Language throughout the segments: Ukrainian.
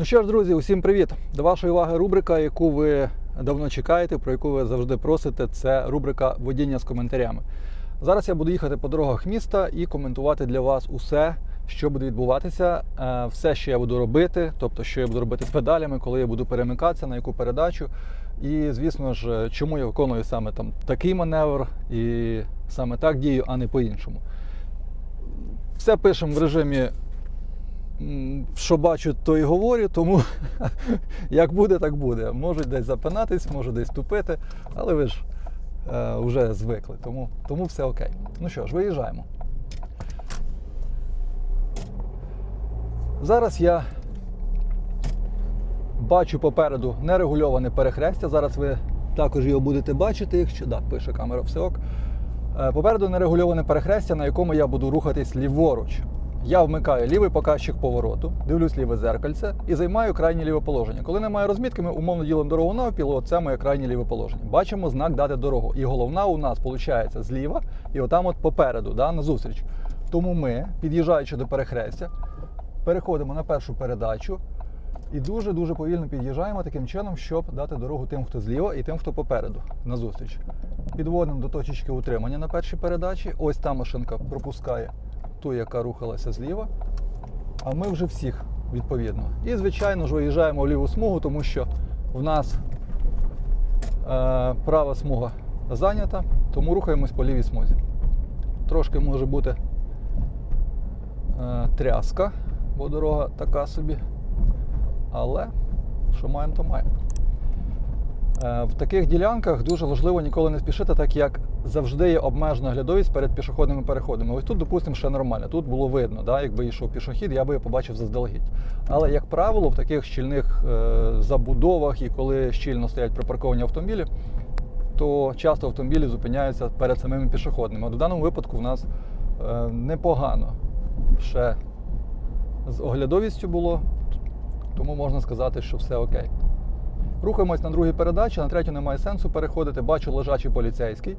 Ну що ж, друзі, усім привіт! До вашої уваги рубрика, яку ви давно чекаєте, про яку ви завжди просите. Це рубрика водіння з коментарями. Зараз я буду їхати по дорогах міста і коментувати для вас усе, що буде відбуватися, е, все, що я буду робити, тобто, що я буду робити з педалями, коли я буду перемикатися, на яку передачу. І, звісно ж, чому я виконую саме там такий маневр і саме так дію, а не по-іншому. Все пишемо в режимі що бачу, то і говорю, тому як буде, так буде. Можуть десь запинатись, можуть десь тупити, але ви ж е, вже звикли, тому, тому все окей. Ну що ж, виїжджаємо. Зараз я бачу попереду нерегульоване перехрестя. Зараз ви також його будете бачити, якщо да, пише камера все ок. Е, Попереду нерегульоване перехрестя, на якому я буду рухатись ліворуч. Я вмикаю лівий показчик повороту, дивлюсь ліве зеркальце і займаю крайнє ліве положення. Коли немає розмітки, ми умовно ділимо дорогу навпіл, оце моє крайнє ліве положення. Бачимо знак дати дорогу. І головна у нас виходить зліва, і отам от попереду, да, назустріч. Тому ми, під'їжджаючи до перехрестя, переходимо на першу передачу і дуже-дуже повільно під'їжджаємо таким чином, щоб дати дорогу тим, хто зліва, і тим, хто попереду назустріч. Підводимо до точечки утримання на першій передачі. Ось та машинка пропускає ту, яка рухалася зліва. А ми вже всіх відповідно. І, звичайно ж, виїжджаємо в ліву смугу, тому що в нас е, права смуга зайнята, тому рухаємось по лівій смузі. Трошки може бути е, тряска, бо дорога така собі. Але що маємо, то маємо. Е, В таких ділянках дуже важливо ніколи не спішити, так як завжди є обмежена глядовість перед пішохідними переходами. Ось тут, допустимо, ще нормально. Тут було видно, да, якби йшов пішохід, я би його побачив заздалегідь. Але, як правило, в таких щільних е, забудовах і коли щільно стоять припарковані автомобілі, то часто автомобілі зупиняються перед самими пішохідними. От в даному випадку в нас е, непогано ще з оглядовістю було, тому можна сказати, що все окей. Рухаємось на другій передачі, на третю немає сенсу переходити. Бачу лежачий поліцейський.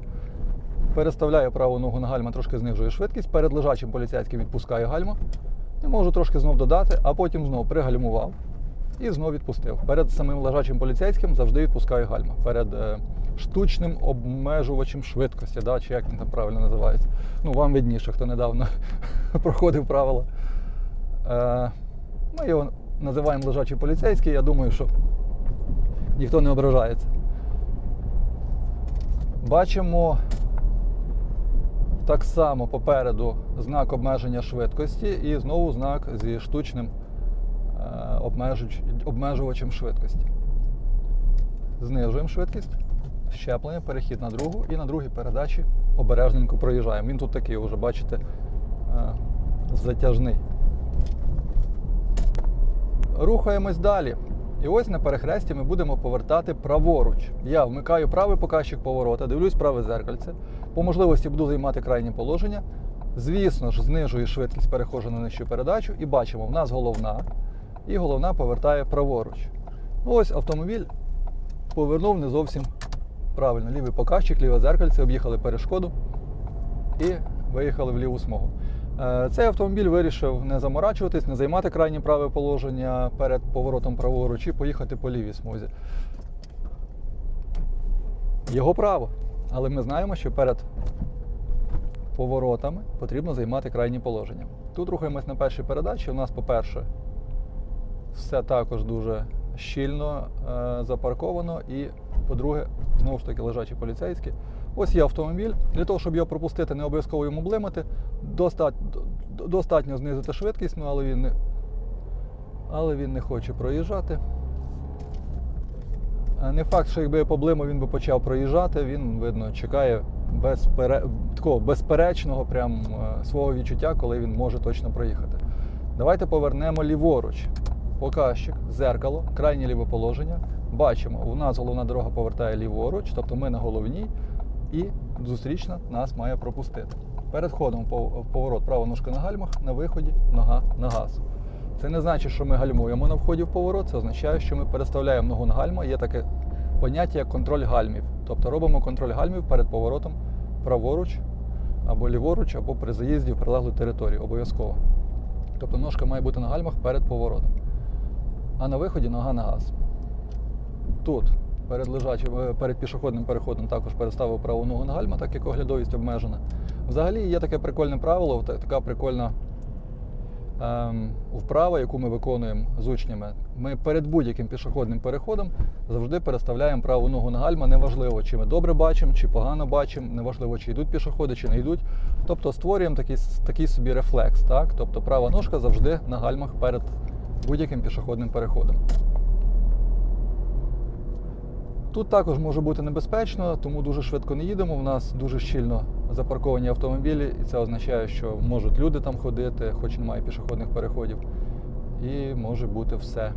Переставляю праву ногу на гальма, трошки знижую швидкість. Перед лежачим поліцейським відпускаю гальма. І можу трошки знов додати, а потім знов пригальмував і знов відпустив. Перед самим лежачим поліцейським завжди відпускаю гальма. Перед е, штучним обмежувачем швидкості, да, чи як він там правильно називається. Ну, вам видніше, хто недавно проходив правила. Е, ми його називаємо лежачий поліцейський. Я думаю, що ніхто не ображається. Бачимо так само попереду знак обмеження швидкості і знову знак зі штучним е, обмежувачем швидкості. Знижуємо швидкість, щеплення, перехід на другу і на другій передачі обережненько проїжджаємо. Він тут такий, вже бачите, е, затяжний. Рухаємось далі. І ось на перехресті ми будемо повертати праворуч. Я вмикаю правий показчик поворота, дивлюсь праве зеркальце. По можливості буду займати крайнє положення. Звісно ж, знижую швидкість, перехожу на нижчу передачу і бачимо, в нас головна, і головна повертає праворуч. Ну, Ось автомобіль повернув не зовсім правильно. Лівий показчик, ліве зеркальце, об'їхали перешкоду і виїхали в ліву смугу. Е, Цей автомобіль вирішив не заморачуватись, не займати крайнє праве положення перед поворотом праворуч і поїхати по лівій смузі. Його право. Але ми знаємо, що перед поворотами потрібно займати крайнє положення. Тут рухаємось на першій передачі. У нас, по-перше, все також дуже щільно е, запарковано. І, по-друге, знову ж таки, лежачі поліцейські. Ось є автомобіль. Для того, щоб його пропустити, не обов'язково йому блимати. Достат, до- достатньо знизити швидкість, ну, але він не, але він не хоче проїжджати. Не факт, що якби я поблимав, він би почав проїжджати. Він, видно, чекає безпере... такого безперечного прям е, свого відчуття, коли він може точно проїхати. Давайте повернемо ліворуч. Показчик, зеркало, крайнє ліве положення. Бачимо, у нас головна дорога повертає ліворуч, тобто ми на головній, і зустрічна нас має пропустити. Перед ходом пов- поворот права ножка на гальмах, на виході нога на газ. Це не значить, що ми гальмуємо на вході в поворот, це означає, що ми переставляємо ногу на гальма. Є таке поняття як контроль гальмів. Тобто робимо контроль гальмів перед поворотом праворуч або ліворуч, або при заїзді в прилеглу територію. Обов'язково. Тобто ножка має бути на гальмах перед поворотом. а на виході нога на газ. Тут перед лежачим, е, перед пішохідним переходом також переставив праву ногу на гальма, так як оглядовість обмежена. Взагалі є таке прикольне правило, така прикольна ем, вправа, яку ми виконуємо з учнями. Ми перед будь-яким пішохідним переходом завжди переставляємо праву ногу на гальма. Неважливо, чи ми добре бачимо, чи погано бачимо, неважливо, чи йдуть пішоходи, чи не йдуть. Тобто створюємо такий, такий собі рефлекс. Так? Тобто права ножка завжди на гальмах перед будь-яким пішохідним переходом. Тут також може бути небезпечно, тому дуже швидко не їдемо. У нас дуже щільно запарковані автомобілі, і це означає, що можуть люди там ходити, хоч немає пішохідних переходів. І може бути все.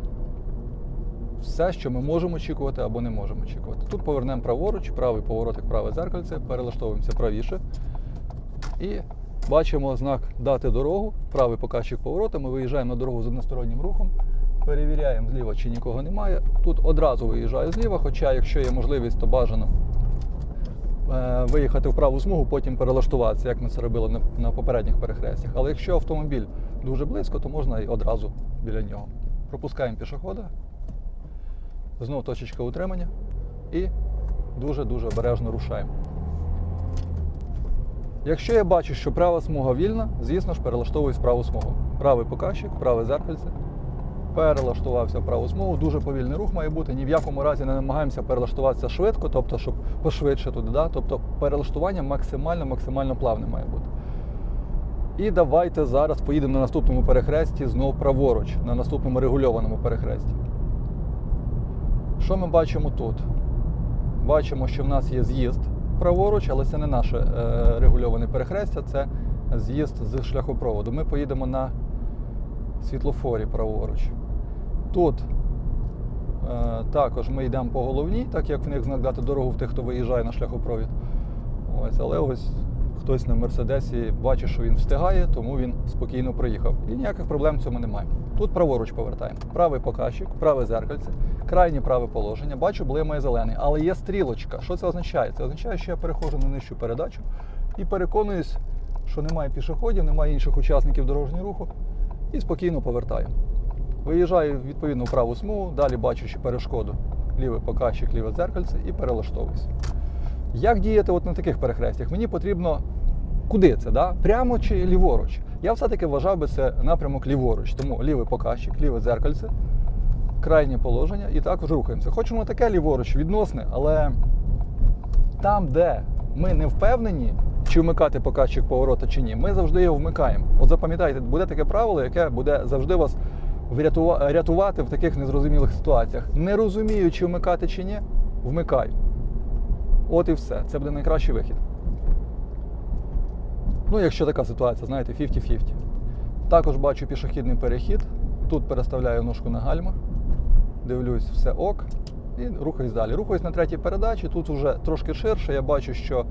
Все, що ми можемо очікувати або не можемо очікувати. Тут повернемо праворуч, правий поворотик, праве зеркальце, перелаштовуємося правіше. І бачимо знак дати дорогу, правий показчик поворота. Ми виїжджаємо на дорогу з одностороннім рухом. Перевіряємо зліва, чи нікого немає. Тут одразу виїжджаю зліва, хоча, якщо є можливість, то бажано е, виїхати в праву смугу, потім перелаштуватися, як ми це робили на, попередніх перехрестях. Але якщо автомобіль дуже близько, то можна і одразу біля нього. Пропускаємо пішохода, знову точечка утримання і дуже-дуже обережно рушаємо. Якщо я бачу, що права смуга вільна, звісно ж перелаштовуюсь в праву смугу. Правий показчик, праве зеркальце. Перелаштувався в праву смугу. Дуже повільний рух має бути. Ні в якому разі не намагаємося перелаштуватися швидко, тобто, щоб пошвидше туди. Да? Тобто перелаштування максимально максимально плавне має бути. І давайте зараз поїдемо на наступному перехресті знову праворуч, на наступному регульованому перехресті. Що ми бачимо тут? Бачимо, що в нас є з'їзд праворуч, але це не наше е, регульоване перехрестя, це з'їзд з шляхопроводу. Ми поїдемо на світлофорі праворуч. Тут е, також ми йдемо по головній, так як в них знак дорогу в тих, хто виїжджає на шляхопровід. Ось, але ось хтось на Мерседесі бачить, що він встигає, тому він спокійно проїхав. І ніяких проблем в цьому немає. Тут праворуч повертаємо. Правий показчик, праве зеркальце, крайнє праве положення. Бачу, блимає зелений, але є стрілочка. Що це означає? Це означає, що я переходжу на нижчу передачу і переконуюсь, що немає пішоходів, немає інших учасників дорожнього руху, і спокійно повертаю. Виїжджаю в праву смугу, далі бачучи перешкоду, лівий показчик, ліве дзеркальце і перелаштовуюсь. Як діяти от на таких перехрестях? Мені потрібно куди це? Да? Прямо чи ліворуч? Я все-таки вважав би це напрямок ліворуч, тому лівий показчик, ліве дзеркальце, крайнє положення і також рухаємося. Хочемо таке ліворуч, відносне, але там, де ми не впевнені, чи вмикати показчик поворота чи ні, ми завжди його вмикаємо. От запам'ятайте, буде таке правило, яке буде завжди вас рятувати в таких незрозумілих ситуаціях. Не розумію, чи вмикати чи ні, вмикаю. От і все. Це буде найкращий вихід. Ну, якщо така ситуація, знаєте, 50-50. Також бачу пішохідний перехід. Тут переставляю ножку на гальмах, дивлюсь, все ок. І рухаюсь далі. Рухаюсь на третій передачі. Тут вже трошки ширше. Я бачу, що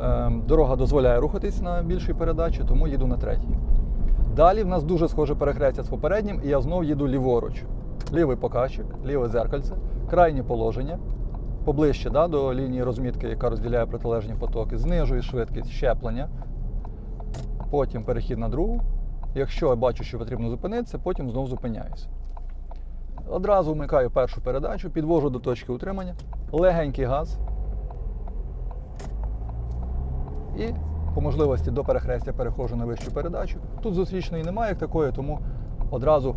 е, дорога дозволяє рухатись на більшій передачі, тому їду на третій. Далі в нас дуже схоже перехрестя з попереднім, і я знову їду ліворуч. Лівий показчик, ліве зеркальце, крайнє положення, поближче да, до лінії розмітки, яка розділяє протилежні потоки, знижую швидкість щеплення, потім перехід на другу. Якщо я бачу, що потрібно зупинитися, потім знову зупиняюся. Одразу вмикаю першу передачу, підвожу до точки утримання, легенький газ. І по можливості до перехрестя переходжу на вищу передачу. Тут зустрічної немає як такої, тому одразу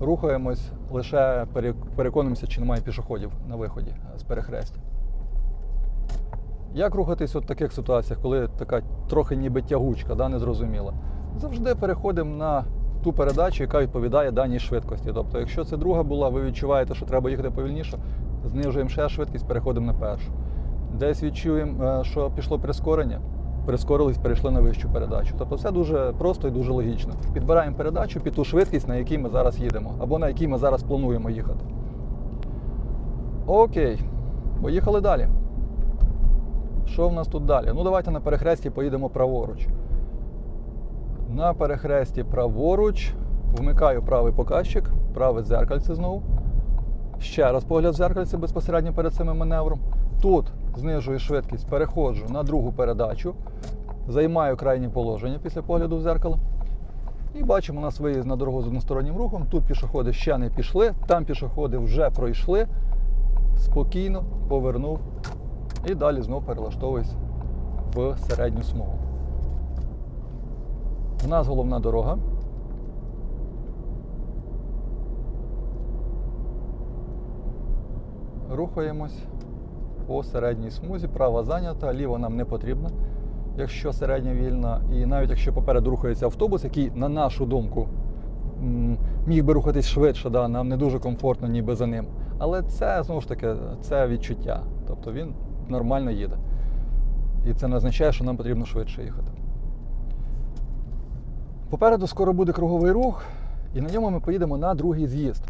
рухаємось, лише переконуємося, чи немає пішоходів на виході з перехрестя. Як рухатись в таких ситуаціях, коли така трохи ніби тягучка, да, незрозуміла? Завжди переходимо на ту передачу, яка відповідає даній швидкості. Тобто, якщо це друга була, ви відчуваєте, що треба їхати повільніше, знижуємо ще швидкість, переходимо на першу. Десь відчуємо, е, що пішло прискорення, прискорились, перейшли на вищу передачу. Тобто все дуже просто і дуже логічно. Підбираємо передачу під ту швидкість, на якій ми зараз їдемо, або на якій ми зараз плануємо їхати. Окей, поїхали далі. Що в нас тут далі? Ну, давайте на перехресті поїдемо праворуч. На перехресті праворуч вмикаю правий показчик, праве дзеркальце знову. Ще раз погляд в зеркальце безпосередньо перед цим маневром. Тут знижую швидкість, переходжу на другу передачу, займаю крайнє положення після погляду в зеркало. І бачимо, у нас виїзд на дорогу з одностороннім рухом. Тут пішоходи ще не пішли, там пішоходи вже пройшли. Спокійно повернув і далі знов перелаштовуюсь в середню смугу. У нас головна дорога. Рухаємось по середній смузі. Права зайнята, ліва нам не потрібна, якщо середня вільна. І навіть якщо попереду рухається автобус, який, на нашу думку, міг би рухатись швидше, да, нам не дуже комфортно ніби за ним. Але це знову ж таки це відчуття. Тобто він нормально їде. І це не означає, що нам потрібно швидше їхати. Попереду скоро буде круговий рух, і на ньому ми поїдемо на другий з'їзд.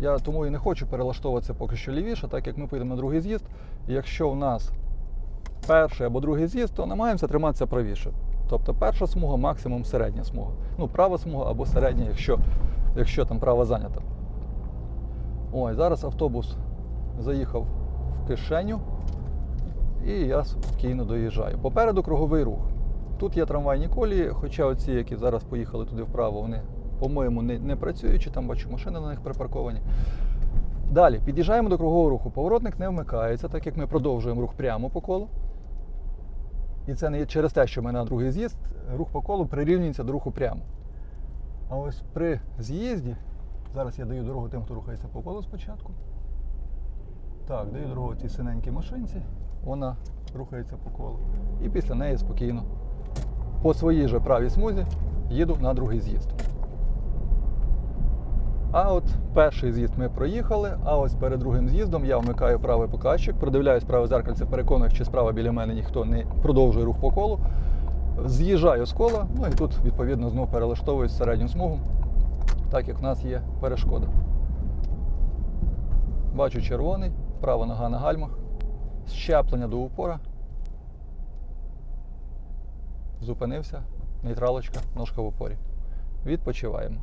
Я тому і не хочу перелаштовуватися поки що лівіше, так як ми поїдемо на другий з'їзд. Якщо в нас перший або другий з'їзд, то намагаємося триматися правіше. Тобто перша смуга, максимум середня смуга. Ну, права смуга або середня, якщо, якщо там права зайнята. Ой, зараз автобус заїхав в кишеню, і я спокійно доїжджаю. Попереду круговий рух. Тут є трамвайні колії, хоча оці, які зараз поїхали туди вправо, вони, по-моєму, не, не працюючі, там бачу машини на них припарковані. Далі під'їжджаємо до кругового руху. Поворотник не вмикається, так як ми продовжуємо рух прямо по колу. І це не через те, що ми на другий з'їзд, рух по колу прирівнюється до руху прямо. А ось при з'їзді, зараз я даю дорогу тим, хто рухається по колу спочатку. Так, даю дорогу цій синенькій машинці, вона рухається по колу. І після неї спокійно по своїй же правій смузі їду на другий з'їзд. А от перший з'їзд ми проїхали, а ось перед другим з'їздом я вмикаю правий показчик, продивляюсь праве зеркальце, переконуюсь, чи справа біля мене ніхто не продовжує рух по колу. З'їжджаю з кола, ну і тут, відповідно, знову перелаштовуюсь середню смугу, так як в нас є перешкода. Бачу червоний, права нога на гальмах, щеплення до упора. Зупинився, нейтралочка, ножка в упорі. Відпочиваємо.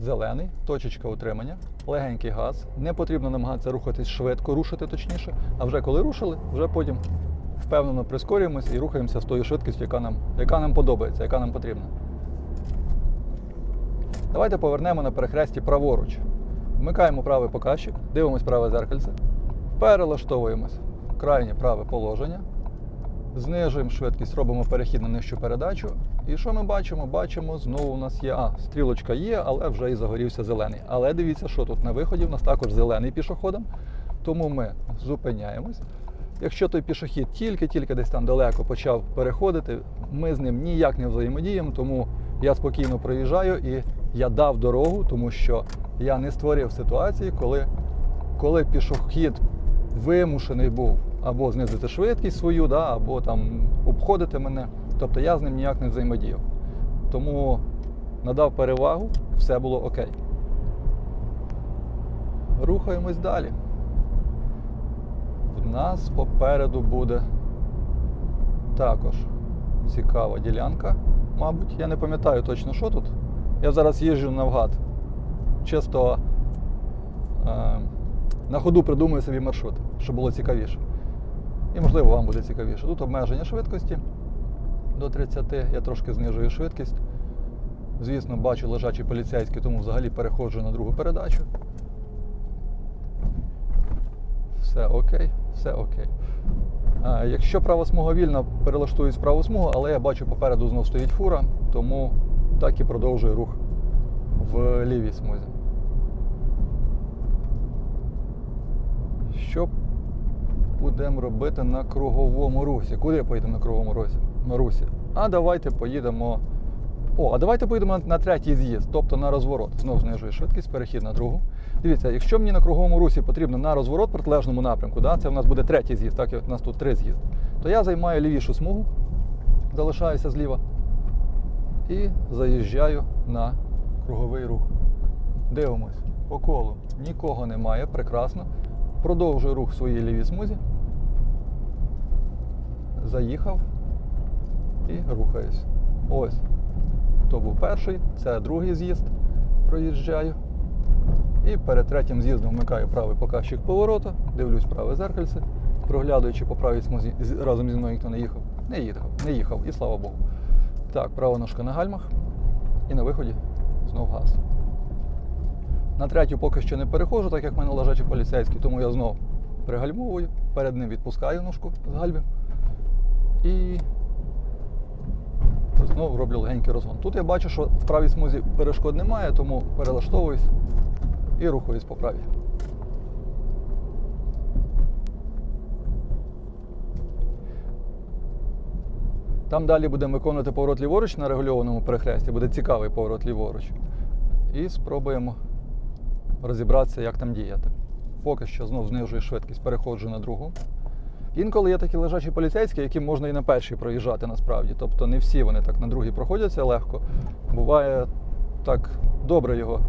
Зелений, точечка утримання, легенький газ. Не потрібно намагатися рухатись швидко, рушити точніше. А вже коли рушили, вже потім впевнено прискорюємось і рухаємося з тою швидкістю, яка нам, яка нам подобається, яка нам потрібна. Давайте повернемо на перехресті праворуч. Вмикаємо правий показчик, дивимось праве зеркальце, перелаштовуємось в крайнє праве положення, знижуємо швидкість, робимо перехід на нижчу передачу. І що ми бачимо? Бачимо, знову у нас є. А, стрілочка є, але вже і загорівся зелений. Але дивіться, що тут на виході у нас також зелений пішоходом. Тому ми зупиняємось. Якщо той пішохід тільки-тільки десь там далеко почав переходити, ми з ним ніяк не взаємодіємо, тому я спокійно проїжджаю і я дав дорогу, тому що я не створив ситуації, коли, коли пішохід вимушений був або знизити швидкість свою, да, або там обходити мене. Тобто я з ним ніяк не взаємодіяв. Тому надав перевагу, все було окей. Рухаємось далі. В нас попереду буде також цікава ділянка. Мабуть, я не пам'ятаю точно, що тут. Я зараз їжджу навгад. Чисто е, на ходу придумую собі маршрут, щоб було цікавіше. І можливо вам буде цікавіше. Тут обмеження швидкості до 30, я трошки знижую швидкість. Звісно, бачу лежачий поліцейський, тому взагалі переходжу на другу передачу. Все окей, все окей. А, якщо права смуга вільна, перелаштуюсь праву смугу, але я бачу попереду знов стоїть фура, тому так і продовжую рух в лівій смузі. Що будемо робити на круговому русі? Куди поїдемо на круговому русі? Русі? А давайте поїдемо. О, а давайте поїдемо на, на третій з'їзд, тобто на розворот. Знову знижую швидкість, перехід на другу. Дивіться, якщо мені на круговому русі потрібно на розворот протилежному напрямку, да, це в нас буде третій з'їзд, так як у нас тут три з'їзди, то я займаю лівішу смугу, залишаюся зліва і заїжджаю на круговий рух. Дивимось по колу. Нікого немає, прекрасно. Продовжую рух в своїй лівій смузі. Заїхав і рухаюсь. Ось. То був перший, це другий з'їзд. Проїжджаю. І перед третім з'їздом вмикаю правий показчик поворота, дивлюсь праве зеркальце, проглядуючи по правій смузі разом зі мною ніхто не їхав. Не їхав, не їхав, і слава Богу. Так, права ножка на гальмах. І на виході знов газ. На третю поки що не переходжу, так як в мене лежачий поліцейський, тому я знов пригальмовую, перед ним відпускаю ножку з гальми і знову роблю легенький розгон. Тут я бачу, що в правій смузі перешкод немає, тому перелаштовуюсь і рухаюсь по правій. Там далі будемо виконувати поворот ліворуч на регульованому перехресті, буде цікавий поворот ліворуч. І спробуємо розібратися, як там діяти. Поки що знов знижую швидкість, переходжу на другу. Інколи є такі лежачі поліцейські, які можна і на першій проїжджати насправді. Тобто не всі вони так на другій проходяться легко. Буває так добре його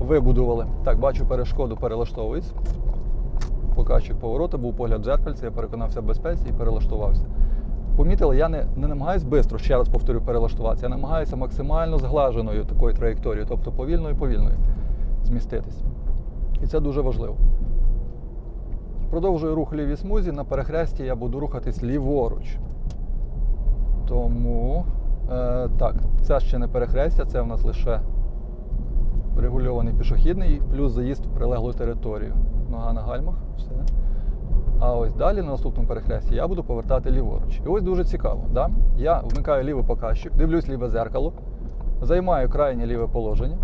вибудували. Так, бачу перешкоду, перелаштовуюсь. Показчик поворота, був погляд в дзеркальце, я переконався в безпеці і перелаштувався. Помітили, я не, не намагаюся швидко, ще раз повторю, перелаштуватися. Я намагаюся максимально зглаженою такою траєкторією, тобто повільною повільною зміститись. І це дуже важливо. Продовжую рух лівій смузі. На перехресті я буду рухатись ліворуч. Тому е, так, це ще не перехрестя, це в нас лише регульований пішохідний, плюс заїзд в прилеглу територію. Нога на гальмах, все. А ось далі на наступному перехресті я буду повертати ліворуч. І ось дуже цікаво. Да? Я вмикаю лівий показчик, дивлюсь ліве зеркало, займаю крайнє ліве положення.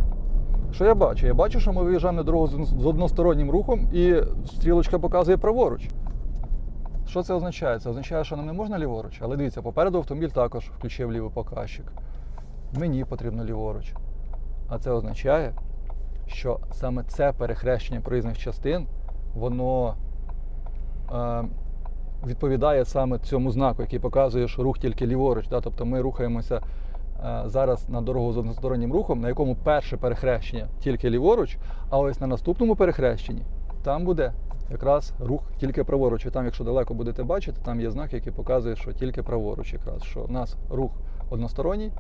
Що я бачу? Я бачу, що ми виїжджаємо на дорогу з одностороннім рухом і стрілочка показує праворуч. Що це означає? Це означає, що нам не можна ліворуч. Але дивіться, попереду автомобіль також включив лівий показчик. Мені потрібно ліворуч. А це означає, що саме це перехрещення проїзних частин, воно е, відповідає саме цьому знаку, який показує, що рух тільки ліворуч. Да? Тобто ми рухаємося зараз на дорогу з одностороннім рухом, на якому перше перехрещення тільки ліворуч, а ось на наступному перехрещенні там буде якраз рух тільки праворуч. І там, якщо далеко будете бачити, там є знак, який показує, що тільки праворуч, якраз що у нас рух односторонній.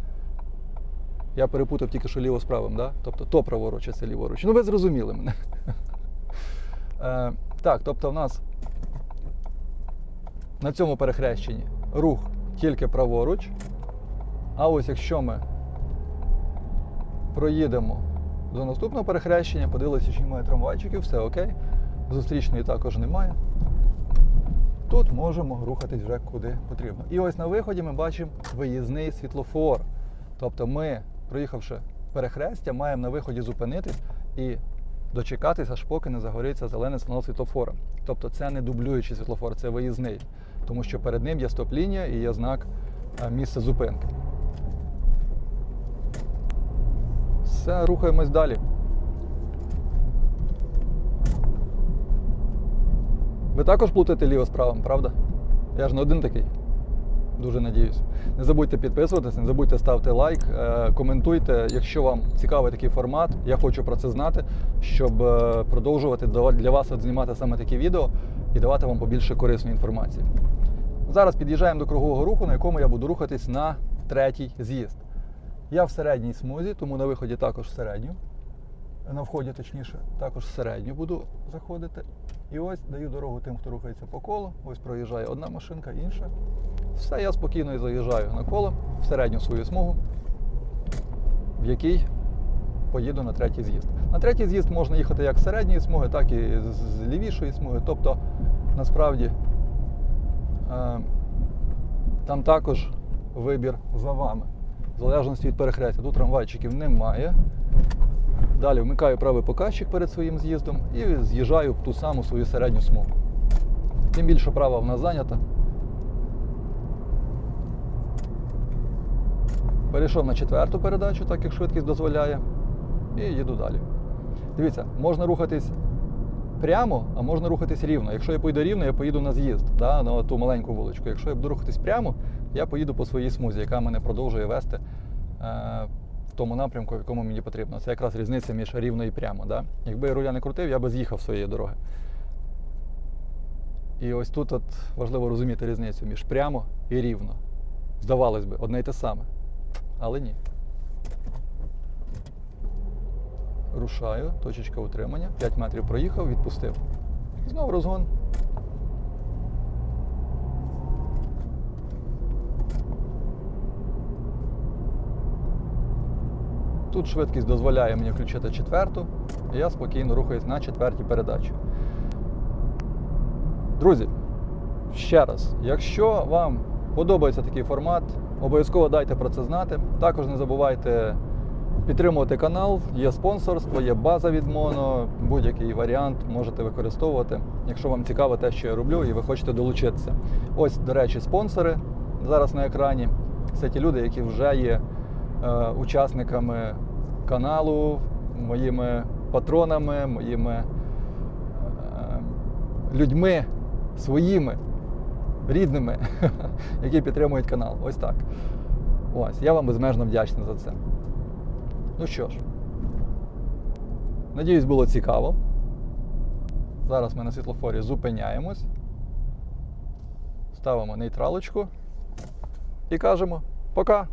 Я перепутав тільки що ліво з правим, да? тобто то праворуч, а це ліворуч. Ну, ви зрозуміли мене. Е, так, тобто в нас на цьому перехрещенні рух тільки праворуч. А ось якщо ми проїдемо до наступного перехрещення, подивилися, чи немає трамвайчиків, все окей. Зустрічної також немає. Тут можемо рухатись вже куди потрібно. І ось на виході ми бачимо виїзний світлофор. Тобто ми, проїхавши перехрестя, маємо на виході зупинитись і дочекатись, аж поки не загориться зелений сигнал світлофора. Тобто це не дублюючий світлофор, це виїзний. Тому що перед ним є стоп-лінія і є знак е, місця зупинки. Все, рухаємось далі. Ви також плутаєте ліво з правим, правда? Я ж не один такий. Дуже надіюсь. Не забудьте підписуватись, не забудьте ставити лайк, е, коментуйте, якщо вам цікавий такий формат. Я хочу про це знати, щоб е, продовжувати для вас знімати саме такі відео і давати вам побільше корисної інформації. Зараз під'їжджаємо до кругового руху, на якому я буду рухатись на третій з'їзд. Я в середній смузі, тому на виході також в середню. На вході, точніше, також в середню буду заходити. І ось даю дорогу тим, хто рухається по колу. Ось проїжджає одна машинка, інша. Все, я спокійно і заїжджаю на коло в середню свою смугу, в якій поїду на третій з'їзд. На третій з'їзд можна їхати як з середньої смуги, так і з- лівішої смуги. Тобто, насправді, е, там також вибір за вами, в залежності від перехрестя. Тут трамвайчиків немає. Далі вмикаю правий показчик перед своїм з'їздом і з'їжджаю в ту саму свою середню смугу. Тим більше права в нас зайнята. Перейшов на четверту передачу, так як швидкість дозволяє, і їду далі. Дивіться, можна рухатись прямо, а можна рухатись рівно. Якщо я поїду рівно, я поїду на з'їзд, да, на ту маленьку вуличку. Якщо я буду рухатись прямо, я поїду по своїй смузі, яка мене продовжує вести е, в тому напрямку, в якому мені потрібно. Це якраз різниця між рівно і прямо. Да? Якби я руля не крутив, я би з'їхав своєї дороги. І ось тут от важливо розуміти різницю між прямо і рівно. Здавалось би, одне й те саме. Але ні. Рушаю, точечка утримання, 5 метрів проїхав, відпустив. Знову розгон. Тут швидкість дозволяє мені включити четверту, і я спокійно рухаюсь на четвертій передачі. Друзі, ще раз, якщо вам подобається такий формат, обов'язково дайте про це знати. Також не забувайте підтримувати канал, є спонсорство, є база від Моно, будь-який варіант можете використовувати, якщо вам цікаво те, що я роблю, і ви хочете долучитися. Ось, до речі, спонсори зараз на екрані. Це ті люди, які вже є е, учасниками каналу, моїми патронами, моїми е, людьми своїми, рідними, які підтримують канал. Ось так. Ось, я вам безмежно вдячний за це. Ну що ж, надіюсь, було цікаво. Зараз ми на світлофорі зупиняємось, ставимо нейтралочку і кажемо пока!